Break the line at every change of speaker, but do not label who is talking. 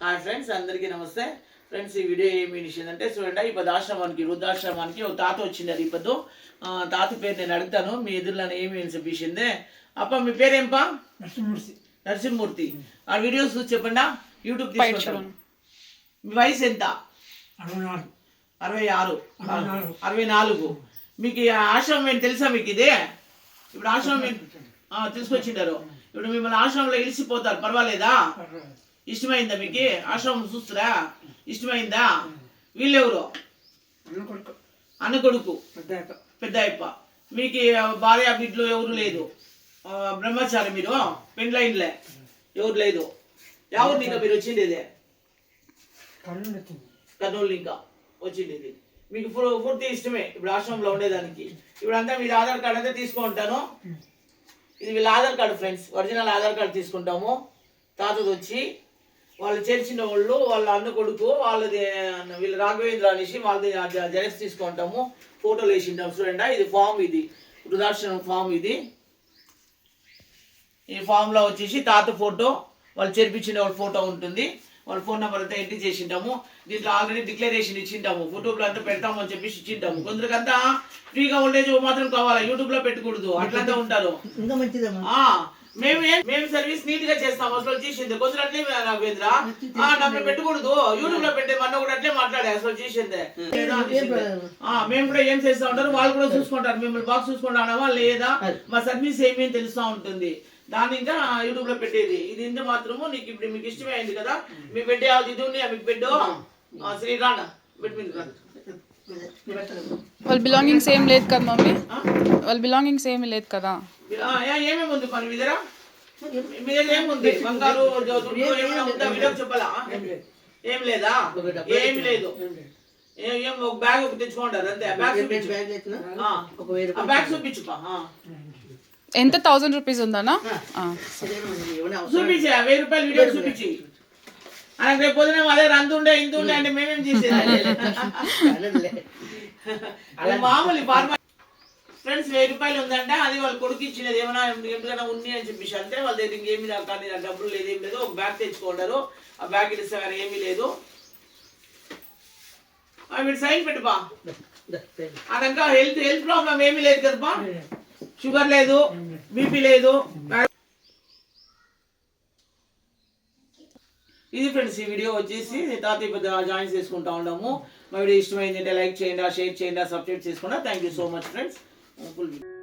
Hi friends అందరికీ నమస్తే. Friends ఈ వీడియో ఏమి విషయం అంటే చూడండి ఇప్పుడు ఆశ్రమానికి వృద్ధాశ్రమానికి ఒక తాత వచ్చిండారు ఇప్పుడు తాత పేరు నేను అడుగుతాను మీ ఎదురులో ఏమి విషయందే అప్ప మీ పేరేంపా?
నరసింహమూర్తి.
నరసింహమూర్తి. ఆ వీడియోస్ చూసి చెప్పండి? యూట్యూబ్ మీ వయసు ఎంత?
అరవై
ఆరు
అరవై నాలుగు.
మీకు ఆశ్రమం ఏంటి తెలుసా మీకు ఇదే? ఇప్పుడు ఆశ్రమం తీసుకొచ్చిండారు. ఇప్పుడు మిమ్మల్ని ఆశ్రమంలో ఇలిసిపోతారు పర్వాలేదు. ఇష్టమైందా మీకు ఆశ్రమం చూస్తురా ఇష్టమైందా వీళ్ళెవరు
అన్న కొడుకు
అన్న కొడుకు
పెద్ద అక్క.
పెద్ద అయ్యప్ప మీకు భార్య బిడ్డలు ఎవరు లేదు బ్రహ్మచారి మీరు పెండ్లైన్లే ఎవరు లేదు ఎవరు ఇంకా మీరు
వచ్చింది
కర్నూలు ఇంకా వచ్చిండేది మీకు ఫు- పూర్తి ఇష్టమే ఇప్పుడు ఆశ్రమంలో ఉండేదానికి ఇప్పుడు అంతా మీరు ఆధార్ కార్డ్ అంతా తీసుకుంటాను ఇది వీళ్ళ Aadhaar card friends original Aadhaar card తీసుకుంటాము తాతది వచ్చి వాళ్ళు చేర్చిన వాళ్ళు వాళ్ళ అన్న కొడుకు వాళ్ళది వీళ్ళ రాఘవేంద్ర అనేసి వాళ్ళది జెరాక్స్ తీసుకుంటాము. ఫోటోలు వేసింటాం చూడండి. ఇది ఫామ్ ఇది. వృద్ధాశ్రమం ఫామ్ ఇది. ఈ ఫామ్లో వచ్చేసి తాత ఫోటో వాళ్ళు చేర్పించిన వాళ్ళ ఫోటో ఉంటుంది. వాళ్ళ ఫోన్ నెంబర్ అంతా ఎంట్రీ చేసింటాము. దీంట్లో ఆల్రెడీ డిక్లరేషన్ ఇచ్చింటాము. ఫోటోలు అంతా పెడతామని చెప్పేసి ఇచ్చింటాము. కొందరికంతా ఫ్రీగా ఓల్డేజ్ మాత్రం కావాలా? యూట్యూబ్లో పెట్టకూడదు. అట్లంతా ఉంటారు.
ఇంకా మంచిదమ్మా
మేము ఏం- మేము సర్వీస్ నీట్గా చేస్తాం. అసలు చేసింది. కొందరు అట్లే రాఘవేంద్ర ఆ నన్ను పెట్టకూడదు. యూట్యూబ్లో పెట్టే మన కూడా అట్లే మాట్లాడే అసలు చేసిందే. మేము కూడా ఏం చేస్తా ఉంటారు? వాళ్ళు కూడా చూసుకుంటారు. మిమ్మల్ని బాగా చూసుకుంటామా లేదా? మా సర్వీస్ ఏమి తెలుస్తా ఉంటుంది. దాన్ని ఇంకా యూట్యూబ్లో పెట్టేది. ఇది ఇంత మాత్రము నీకు ఇప్పుడు మీకు ఇష్టమే అయింది కదా? మీ పెట్టే అది ఇది ఉంది మీకు పెట్టు. శ్రీరాణ పెట్టు మీకు రా.
వాళ్ళ బిలాంగింగ్స్ ఏం లేదు కదా మమ్మీ? వాళ్ళ బిలాంగింగ్స్ ఏమీ లేదు కదా?
ఏమేమి ఉంది పని మీ దగ్గర? మీ దగ్గర ఏముంది బంగారు దుడ్డు ఏమైనా ఉందా? వీడియో చెప్పాలా? ఏం లేదా. ఏం లేదు? ఏ- ఏం ఒక బ్యాగ్ ఒకటి తెచ్చుకుంటారు అంతే. బ్యాగ్ చూపించు. బ్యాగ్ చూపించుపా.
ఎంత? థౌజండ్ రూపీస్ ఉందనా ఆ.
చూపించి వెయ్యి రూపాయలు వీడియో చూపించి. ఆయనకు రేపు పొద్దున అదే రందు ఉండే ఇంత ఉండే అంటే మేమేం చేసేది? అది మామూలు ఫార్మా ఫ్రెండ్స్ వెయ్యి రూపాయలు ఉందంటే. అది వాళ్ళ కొడుకు ఇచ్చినది ఏమైనా ఎందుకైనా ఉంది అని చెప్పేసి అంటే వాళ్ళ దగ్గర ఇంకేమీ నాకు కానీ డబ్బులు లేదు ఏం లేదు. ఒక బ్యాగ్ తెచ్చుకుంటారు ఆ బ్యాగ్ ఇస్తే కానీ ఏమీ లేదు. మీరు సైన్ పెట్టుబా అదంకా హెల్త్ హెల్త్ ప్రాబ్లం ఏమీ లేదు కదపా షుగర్ లేదు బీపీ లేదు. ఇది ఫ్రెండ్స్ ఈ వీడియో వచ్చేసి తాతయ్య పెద్ద జాయిన్ చేసుకుంటా ఉన్నాము. మా వీడియో ఇష్టమైంది అంటే లైక్ చేయండి షేర్ చేయండి సబ్స్క్రైబ్ చేసుకుంటా thank you so much friends 我不理。